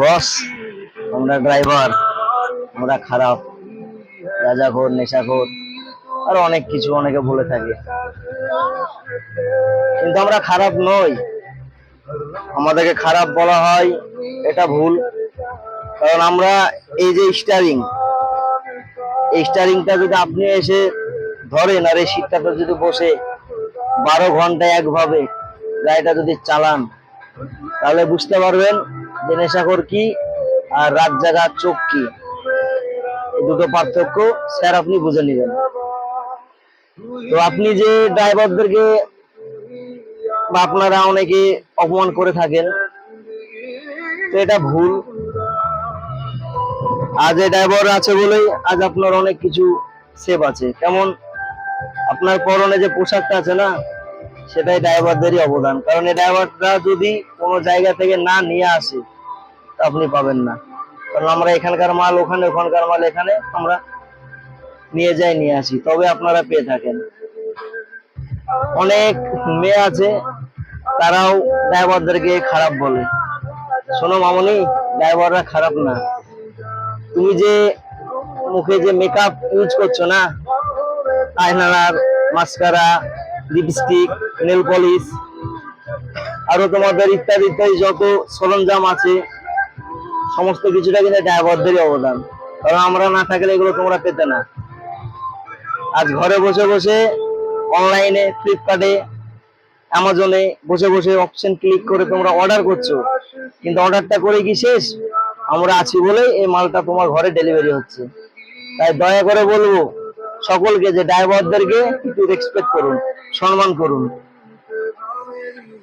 বস, আমরা ড্রাইভার আমরা খারাপ, রাজাখোর, নেশাখোর, আর অনেক কিছু অনেকে বলে থাকে। কিন্তু আমরা খারাপ নই। আমাদেরকে খারাপ বলা হয়, এটা ভুল। কারণ আমরা এই যে স্টারিং এই স্টারিংটা যদি আপনি এসে ধরেন, আর এই সিটটাতে যদি বসে বারো ঘণ্টা একভাবে গাড়িটা যদি চালান, তাহলে বুঝতে পারবেন যে নেশাখোর কি আর রাত জাগা চোখ কি? দুটো পার্থক্য স্যার আপনি বুঝে নেবেন। তো আপনি যে ড্রাইভারদেরকে বা আপনারা অনেকে অপমান করে থাকেন, তো এটা ভুল। আজ এই ড্রাইভার আছে বলেই আজ আপনার অনেক কিছু সেভ আছে। কেমন? আপনার পরনে যে পোশাকটা আছে না, সেটাই ড্রাইভারদেরই অবদান। কারণ এই ড্রাইভাররা যদি কোনো জায়গা থেকে না নিয়ে আসে আপনি পাবেন না। কারণ আমরা এখানকার মাল, ওখানে, ওখানকার মাল, এখানে আমরা নিয়ে যাই, নিয়ে আসি। তবে আপনারা পেয়ে থাকেন। অনেক মেয়ে আছে, তারাও ড্রাইভারদেরকে খারাপ বলে। শোনো মামনি, ড্রাইভাররা খারাপ না। তুমি যে মুখে যে মেকআপ ইউজ করছ না eyeliner mascara lipstick nail polish আরও তোমাদের ইত্যাদি ইত্যাদি যত সরঞ্জাম আছে সমস্ত কিছুটা কিন্তু ড্রাইভারদেরই অবদান। কারণ আমরা না থাকলে এগুলো তোমরা পেতে না। আজ ঘরে বসে বসে অনলাইনে ফ্লিপকার্টে অ্যামাজনে বসে বসে অপশন ক্লিক করে তোমরা অর্ডার করছ। কিন্তু অর্ডারটা করে কি শেষ? আমরা আছি বলেই এই মালটা তোমার ঘরে ডেলিভারি হচ্ছে। তাই দয়া করে বলব, সকলকে যে ড্রাইভারদেরকে একটু রেসপেক্ট করুন, সম্মান করুন।